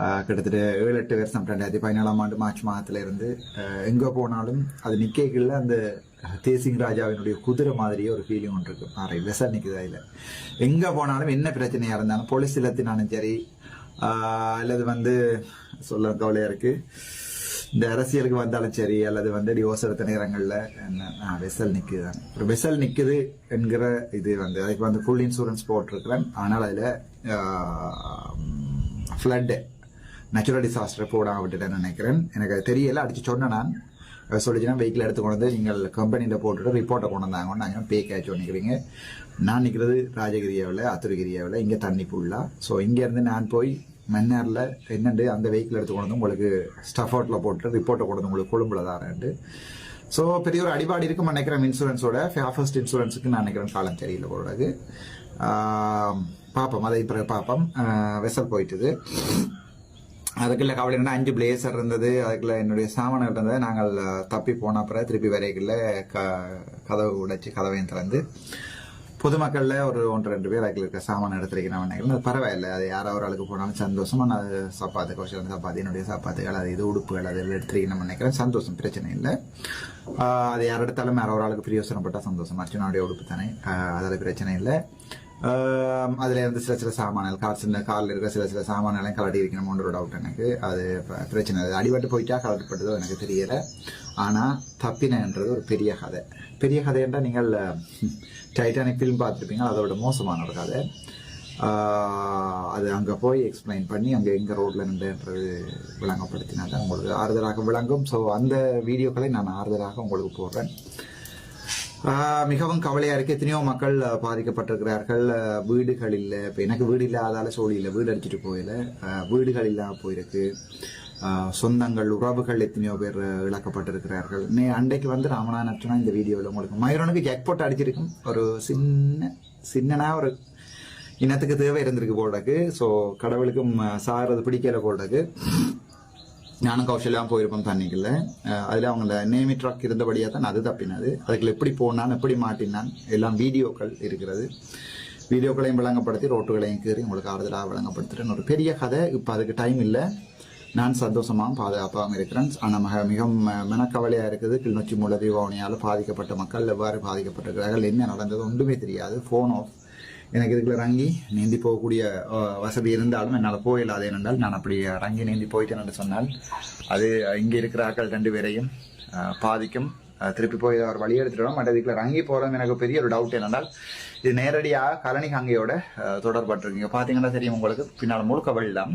கிட்டத்தட்ட ஏழு எட்டு வருஷம் ரெண்டாயிரத்தி பதினேழாம் ஆண்டு மார்ச் மாதத்துல இருந்து எங்க போனாலும் அது நிக்கைகள்ல அந்த தேசிங் ராஜாவினுடைய குதிரை மாதிரியே ஒரு ஃபீலிங் ஒன்று இருக்கும் நிறைய விசல் நிற்குது அதில். எங்க போனாலும் என்ன பிரச்சனையா இருந்தாலும் போலீஸ் இல்லத்தினாலும் சரி அல்லது வந்து சொல்ல கவலையா இருக்கு இந்த அரசியலுக்கு வந்தாலும் சரி அல்லது வந்து டிவோர்ஸ் நேரங்களில் என்ன வெசல் நிற்குது ஒரு வெசல் நிற்குது என்கிற இது வந்து அதுக்கு வந்து ஃபுல் இன்சூரன்ஸ் போட்டிருக்கிறேன். ஆனால் அதில் ஃப்ளட்டு நேச்சுரல் டிசாஸ்டர் போடாம விட்டுட்டேன்னு நினைக்கிறேன். எனக்கு தெரியல. அடிச்சு சொன்னேன் நான். சொல்லிச்சுன்னா வெஹிக்கிள் எடுத்து கொண்டு வந்து நீங்கள் கம்பெனியில் போட்டுட்டு ரிப்போர்ட்டை கொண்டு வந்தாங்க நாங்கள் பே கேட்ச் பண்ணிக்கிறீங்க நான் நிற்கிறது ராஜகிரியாவில் அத்துருகிரியாவில். இங்கே தண்ணி ஃபுல்லாக ஸோ இங்கேருந்து நான் போய் மன்னாரில் என்னண்டு அந்த வெஹிக்கிள் எடுத்து கொண்டு வந்து உங்களுக்கு ஸ்டஃப் அவுட்டில் போட்டு ரிப்போர்ட்டை கொண்டு வந்து உங்களுக்கு கொழும்புல தாரேன்ட்டு. ஸோ பெரிய ஒரு அடிபாடு இருக்கும் நினைக்கிறேன் இன்சூரன்ஸோட ஃபர்ஸ்ட் இன்சூரன்ஸுக்கு நான் நினைக்கிறேன் காலம் தெரியல போடுறது பார்ப்போம் அதை பிறகு பார்ப்போம் வெசல் போயிட்டுது. அதுக்குள்ள கவலை என்ன அஞ்சு பிளேசர் இருந்தது. அதுக்குள்ள என்னுடைய சாமான்கள் இருந்தது. நாங்கள் தப்பி போன அப்புறம் திருப்பி வரைக்குள்ள க கதவு உடைச்சு கதவையும் திறந்து பொதுமக்கள்ல ஒரு ஒன்று ரெண்டு பேர் அதுக்கு இருக்க சாமான் எடுத்துருக்கிறேன் அது பரவாயில்ல. அது யாரோ ஒரு ஆளுக்கு போனாலும் சந்தோஷமாக நான் அது சப்பாத்து கௌசலம் சப்பாத்தி என்னுடைய சப்பாத்துகள் அது இது உடுப்புகள் அது எடுத்துருக்கேன் நினைக்கிறேன். சந்தோஷம் பிரச்சனை இல்லை. அது யார் எடுத்தாலும் யாரோ ஒரு ஆளுக்கு பிரியோசனப்பட்டால் சந்தோஷம் அர்ச்சனாவுடைய உடுப்பு தானே. அதில் பிரச்சனை இல்லை. Um, அதில் இருந்து சில சில சாமான்கள் கார் சின்ன காரில் இருக்கிற சில சில சாமான்களையும் கலட்டி இருக்கணும்னு ஒரு டவுட் எனக்கு. அது பிரச்சனை. அது அடிபட்டு போயிட்டா கலட்டப்பட்டதோ எனக்கு தெரியல. ஆனால் தப்பினன்றது ஒரு பெரிய கதை. பெரிய கதை என்றால் நீங்கள் um, டைட்டானிக் ஃபிலிம் பார்த்துருப்பீங்க அதோட மோசமான ஒரு கதை. அது அங்கே போய் எக்ஸ்பிளைன் பண்ணி அங்கே எங்கே ரோட்டில் நின்றுன்றது விளங்கப்படுத்தினா தான் உங்களுக்கு ஆறுதலாக விளங்கும். ஸோ அந்த வீடியோக்களை நான் ஆறுதலாக உங்களுக்கு போடுறேன். மிகவும் கவலையா இருக்கு. எத்தனையோ மக்கள் பாதிக்கப்பட்டிருக்கிறார்கள். வீடுகள் இல்லை. இப்போ எனக்கு வீடு இல்லாதால சோழி இல்லை. வீடு அடிச்சிட்டு போயில வீடுகள் இல்லாம போயிருக்கு. சொந்தங்கள் உறவுகள் எத்தனையோ பேர் இழக்கப்பட்டிருக்கிறார்கள். நே அன்றைக்கு வந்து ராமனா அர்ச்சனா இந்த வீடியோவில் உங்களுக்கு மயூரனுக்கு ஜாக்பாட் அடிச்சிருக்கும். ஒரு சின்ன சின்னனா ஒரு இனத்துக்கு தேவை இருந்திருக்கு போடுறதுக்கு ஸோ கடவுளுக்கும் சாரது சாகிறது பிடிக்கல ஞானம் கௌசல்யாவும் போயிருப்போம் தண்ணிக்குள்ள. அதில் அவங்கள நேமி ட்ரக் இருந்தபடியாக தான் அது தப்பினது. அதுக்குள்ள எப்படி போனான் எப்படி மாட்டினான் எல்லாம் வீடியோக்கள் இருக்கிறது. வீடியோக்களையும் விளங்கப்படுத்தி ரோட்டுகளையும் கீறி உங்களுக்கு ஆறுதலாக விளங்கப்படுத்துகிறேன் ஒரு பெரிய கதை. இப்போ அதுக்கு டைம் இல்லை. நான் சந்தோஷமாகவும் பாதுகாப்பாகவும் இருக்கிறேன். ஆனால் மிக மிகவும் மனக்கவலையாக இருக்குது. கிளிநொச்சி மூலதி ஓனையால் பாதிக்கப்பட்ட மக்கள் எவ்வாறு பாதிக்கப்பட்டிருக்கிறார்கள் என்ன நடந்தது ஒன்றுமே தெரியாது. ஃபோன் ஆஃப் எனக்கு இதுக்குள்ள இறங்கி நீந்தி போகக்கூடிய வசதி இருந்தாலும் என்னால் போயிடாது ஏனென்றால் நான் அப்படி இறங்கி நீந்தி போயிட்டேன் என்று சொன்னால் அது இங்கே இருக்கிற ஆக்கள் ரெண்டு பேரையும் பாதிக்கும். திருப்பி போய் அவர் வழி எடுத்துட்டோம் மற்ற இதுக்குள்ள இறங்கி போகிறது எனக்கு பெரிய ஒரு டவுட் என்னென்றால் இது நேரடியாக கலனி கங்கையோட தொடர்பட்டிருக்கீங்க பார்த்தீங்கன்னா தெரியும் உங்களுக்கு பின்னால் முழுக்க வெள்ளம்.